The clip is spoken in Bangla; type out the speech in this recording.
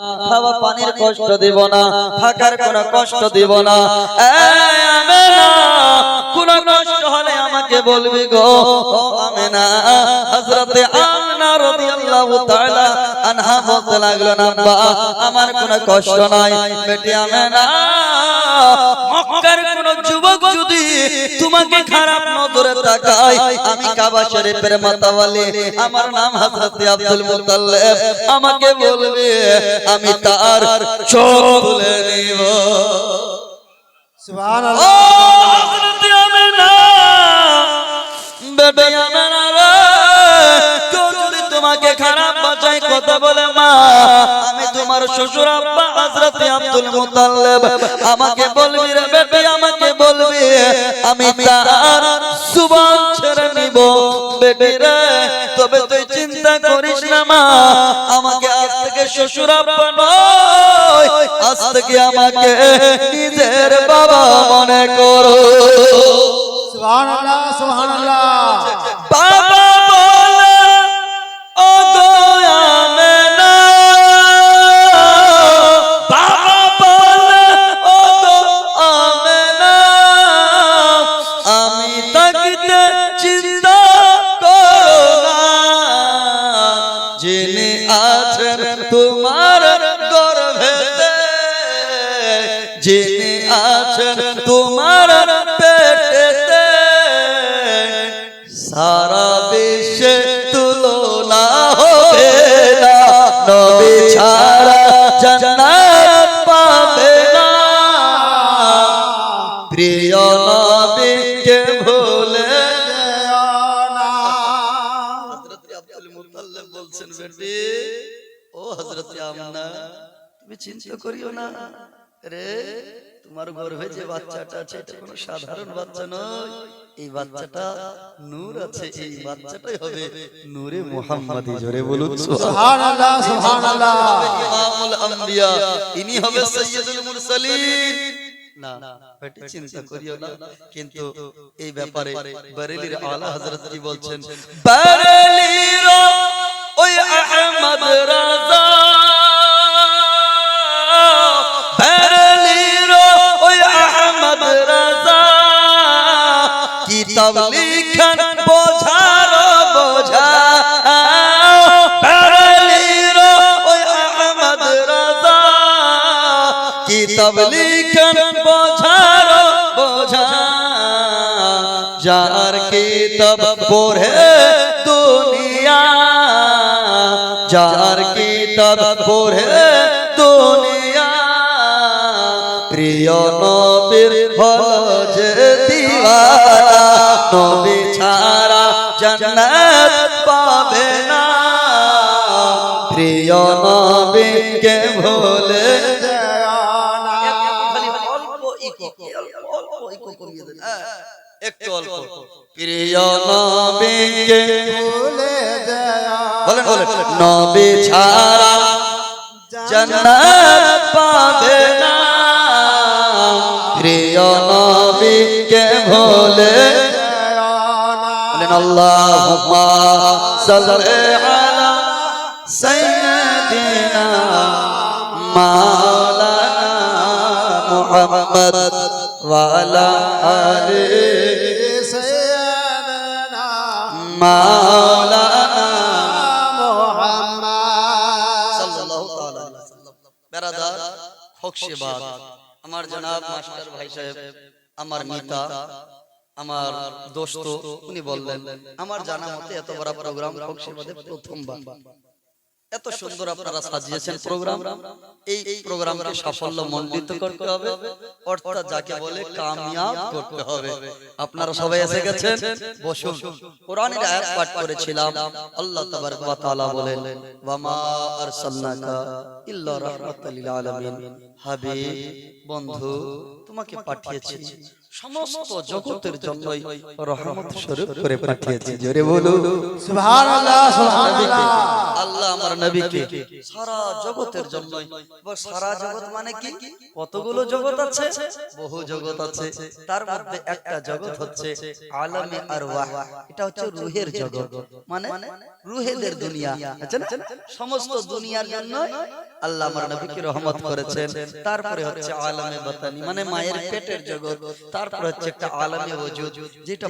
খাওয়া পানির কষ্ট দিব না, থাকার কোনো কষ্ট দিব না। কোন কষ্ট হলে আমাকে বলবি গো আমেনা বলতে লাগল না আমার কোনো কষ্ট নাই, বেটি তোমাকে খারাপ নজরে তাকায় আমি কাবা শরীফের মাতাওয়ালি। আমার নাম হযরত আব্দুল মুতাল্লিব। আমাকে বলবে আমি তার চোখ খুলে নিব। সুবহান ও হযরত আমিনা। বেটি আমিনা রে যদি তোমাকে খারাপ বাঁচায় কথা বলে মা আমি তোমার শ্বশুর আব্বা হযরত আব্দুল মুতাল্লিব। আমাকে বলবি রে বেটি আমাকে বলবি আমি তার সুবান ছেড়ে নিব। বেটি রে তবে তুই চিন্তা করিস না মা। আমাকে আজ থেকে শ্বশুর আব্বা নয়। আজ থেকে আমাকে নিজের বাবা মনে করো। সুবহানাল্লাহ সুবহানাল্লাহ। যিনি আছেন তোমার গর্ভেতে যিনি আছেন বলছেন বেটি ও হযরত আমনা তুমি চিন্তা করিও না। রে তোমার গর্ভে যে বাচ্চাটা আছে এটা কোনো সাধারণ বাচ্চা নয়। এই বাচ্চাটা নূর আছে এই বাচ্চাটাই হবে নূরে মুহাম্মাদি। জোরে বলুন সুবহানাল্লাহ সুবহানাল্লাহ ইমামুল আম্বিয়া ইনি হবে সাইয়্যিদুল মুরসালিন। না বেটি চিন্তা করিও না। কিন্তু এই ব্যাপারে বারেলির আলা হযরত কি বলছেন? বারেলির রাজা। কিতাব লিখন বোঝার বোঝা। কিতাব লিখন বোঝার বোঝা। যার কিতাব পড়ে দুনিয়া যার কিতাব পড়ে দুনিয়া, প্রিয় নবীর হজ দিওয়ানা, নবী ছাড়া জান্নাত পাবে না। প্রিয় নবীকে ভুলে একটু অল্প। প্রিয় নবীকে ভুলে বলেন নবী ছাড়া জান্নাত পাবে না। প্রিয় নবীকে ভুলে বলেন, আল্লাহুম্মা সাল্লি আলা সাইয়্যিদিনা মাওলানা মুহাম্মদ ওয়া আলা আলিহি মাওলানা আমার জনাব মাস্টার ভাই সাহেব আমার নেতা আমার দোস্ত উনি বললেন আমার জানা মতে এত বড় প্রোগ্রাম প্রথম প্রথমবার এত সুন্দর আপনারা সাজিয়েছেন প্রোগ্রাম। এই প্রোগ্রামকে সাফল্য মণ্ডিত করতে হবে অর্থাৎ যাকে বলে কামিয়াব করতে হবে। আপনারা সবাই এসে গেছেন? বসুন। কোরআনের আয়াত পাঠ করেছিলাম আল্লাহ তাবারক ওয়া তাআলা বলেন ওয়ামা আরসালনাকা ইল্লা রাহমাতাল লিল আলামিন হাবিব বন্ধু তোমাকে পাঠিয়েছি। সমস্ত জগতের জন্যই রহমত স্বরূপ করে পাঠিয়েছে। জোরে বলো সুবহানাল্লাহ সুবহানাল্লাহ। আল্লাহ আমার নবীকে সারা জগতের জন্য সারা জগৎ মানে কি? কতগুলো জগৎ আছে? বহু জগৎ আছে। তার মধ্যে একটা জগৎ হচ্ছে আলমে আরওয়াহ। এটা হচ্ছে রুহের জগৎ। মানে রুহেদের দুনিয়া। আছে না? সমস্ত দুনিয়ার জন্য আল্লাহ আমার নবীকে রহমত করেছেন। তারপরে হচ্ছে আলমে বাতানি। মানে মায়ের পেটের জগৎ। তারপরে হচ্ছে একটা আলমে ওজুদ যেটা